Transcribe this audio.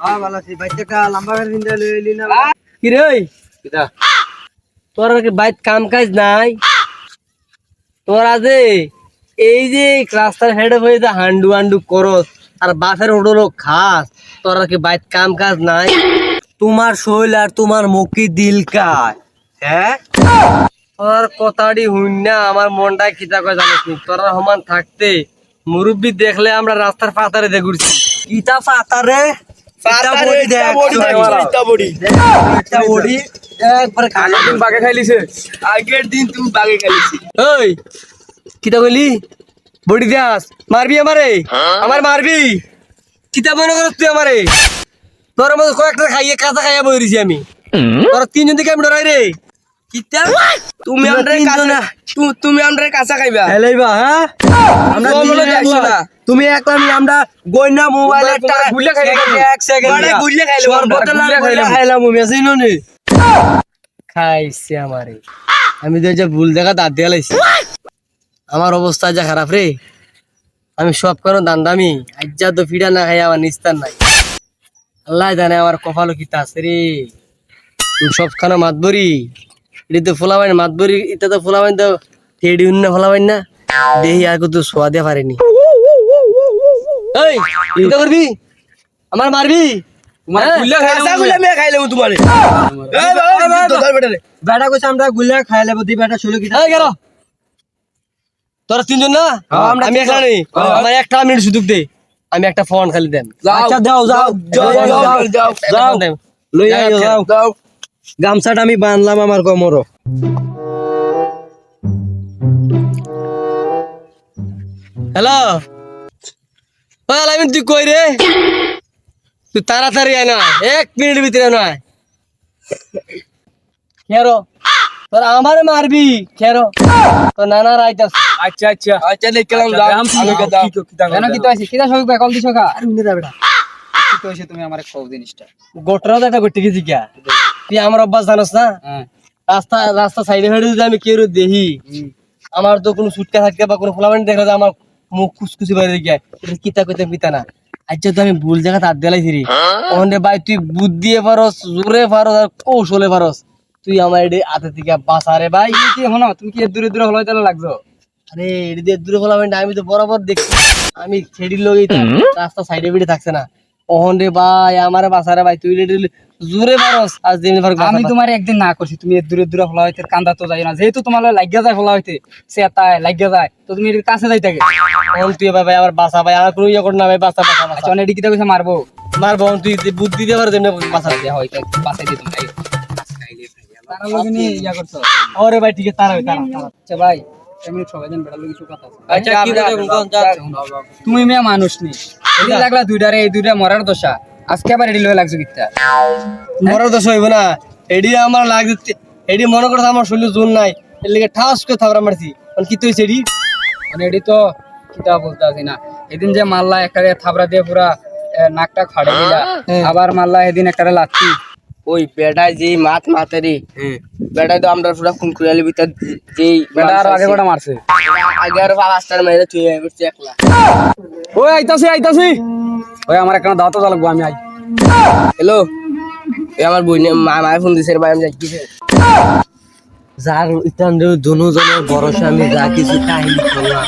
হ্যাঁ ভালো আছি। বাইকটা লম্বা করে দিন লই না। কি রে ওই? তোর কি বাইত কাম কাজ নাই? তোরা যে এই যে রাস্তার হেডে হয়ে যে হান্ডু হান্ডু করস আর বাসের হোটেলও খাস তোরা কি বাইত কাম কাজ নাই? তোমার শৈল আর তোমার মুখি দিল কায় হ্যাঁ? তোর কথাটি হুন না আমার মনটা খিতা কয় জানিস তোরা সমান থাকতে মুরব্বী দেখলে আমরা রাস্তার পাতারে দিয়ে ঘুরছি। কিতা পাতারে? বড়ি দাস মারবি আমারে? আমার মারবি? কিতা মনে করছ তুই আমারে? তোর মধ্যে কয়েকটা খাইয়ে কাঁচা খাইয়া বইরিছি আমি। তোর তিনজন থেকে আমি ডরাই রে। কিতা? তুমি আমরে কাঁচা তুমি আমরে কাঁচা খাইবা? হেলাইবা হ্যাঁ আমরা না। আমরা গয়না এক সেকেন্ড সর্বতে খাইলাম। মেসিন খাইছে আমারে। আমি তো যে ভুল দেখা দাঁত দিয়ে লাইছি। আমার অবস্থা যা খারাপ রে। আমি সব কোনো দান্দামি। আজ্জা তো ফিডা না খাই আমার নিস্তার নাই। আল্লাহ জানে আমার কপালও কিতা আছে রে। খানা মাতবরি। এটা তো ফোলাবাইন মাতবরি এটা তো ফোলাবাইন তো টেডি উন্না ফোলাবাইন না। দেহি আর কত সোয়া দিয়ে পারেনি। এই করবি? আমার মারবি? কাঁচা গুলা মেয়ে খাইলে তোমারে। এই বাবা, তো ধর বেটা রে। বেটা কইছে আমরা খাই বেটা শুলো কিতা এই গেল। তিনজন না? আমরা আমি একলা নেই। আমার একটা মিনিট সুযোগ দে। আমি একটা ফোন খালি দেন। যাও, আচ্ছা যাও যাও। যাও, যাও, যাও, যাও, যাও, গামছাটা আমি বানলাম আমার কোমর হ্যালো? আলামিন তুই কই রে? তুই তাড়াতাড়ি আয় না এক মিনিট ভিতরে নয় খেরো তোর আমারে মারবি খেরো তো নানা রাইতাস আচ্ছা আচ্ছা। আচ্ছা দেখলাম যাও আমি কে কেন কি তো আছে? কিটা সব কল দিছো কা আর উনি বেটা কি তো আছে তুমি আমারে খাও জিনিসটা? তো একটা করতে গেছি কিয়া তুই আমার অভ্যাস জানোস না? হ্যাঁ। রাস্তা রাস্তা সাইডে সাইডে যদি আমি কেউ দেখি আমার তো কোনো সুটকা থাকতে বা কোনো ফোলাবানি দেখা যায় আমার মুখ খুশখুশি বাইরে গিয়ে কিতা কইতে পিতা না। আচ্ছা তো আমি ভুল জায়গা হাত দিলাইছি রে। ওখানে ভাই তুই বুদ্ধি পারস জোরে পারস আর কৌশলে পারস। তুই আমার এটি হাতে থেকে বাঁচা রে ভাই। তুমি কি হনো তুমি কি দূরে দূরে হলো তাহলে লাগছো? আরে এটি দিয়ে দূরে না আমি তো বরাবর দেখছি। আমি ছেড়ির লগেই তো রাস্তা সাইডে বিড়ে থাকছে না। ওহন রে ভাই আমার বাঁচা রে ভাই তুই জোরে পারস আজ দিন আমি তোমার একদিন না করছি তুমি দূরে দূরে হলো হইতে কান্দা তো যাই না। যেহেতু তোমার লাগিয়া যায় হলো হইতে সে তাই লাগিয়া যায় তো তুমি এর কাছে যাই থাকে ওহন তুই ভাই আমার বাঁচা ভাই আমার কোনো ইয়ে কর না ভাই বাঁচা বাঁচা আচ্ছা অনেক কইছে মারবো। মার বোন তুই বুদ্ধি পারো দেয়া হইতে পাশে দিই তুমি তারা লোকে নিয়ে ইয়া করছ? ওরে ভাই ঠিক আছে তারা তারা। আচ্ছা ভাই এমনি সবাই জন বেড়া লোক কিছু কথা আছে। আচ্ছা কি কথা তুমি মেয়ে মানুষ নি। এদিন লাগলা দুইটারে এই দুইটা মরার দশা। আজকে আবার এডি লয়ে লাগছো কিটা বড় দোষ হইব না। এডি আমার লাগছে এডি মনে করছে আমার শরীরে জোর নাই। এর লিগে ঠাস করে থাবরা মারছি মানে কি তুই এডি? মানে এডি তো কিতা বলতে না। এদিন যে মাল্লা একটা থাবড়া দিয়ে পুরা নাকটা ফাড়ে দিলা। আবার মাল্লা এদিন একটা লাত্তি ওই বেটায় যে মাত মাতে রে বেটায় তো আমরা পুরা খুন কুড়ালি ভিতর যেই বেটা আর আগে কটা মারছে। আগে আর পাঁচটার মেরে তুই করছি একলা। ওই আইতাছি আইতাছি। ওই আমার একটা দাওয়াত লাগবো আমি আই। হ্যালো এ আমার বই মা মায়ের ফোন দিছে ভাই আমি যাই কিসে যার ইতান দুজনের ভরসা আমি যা কিছু কাহিনী করলাম।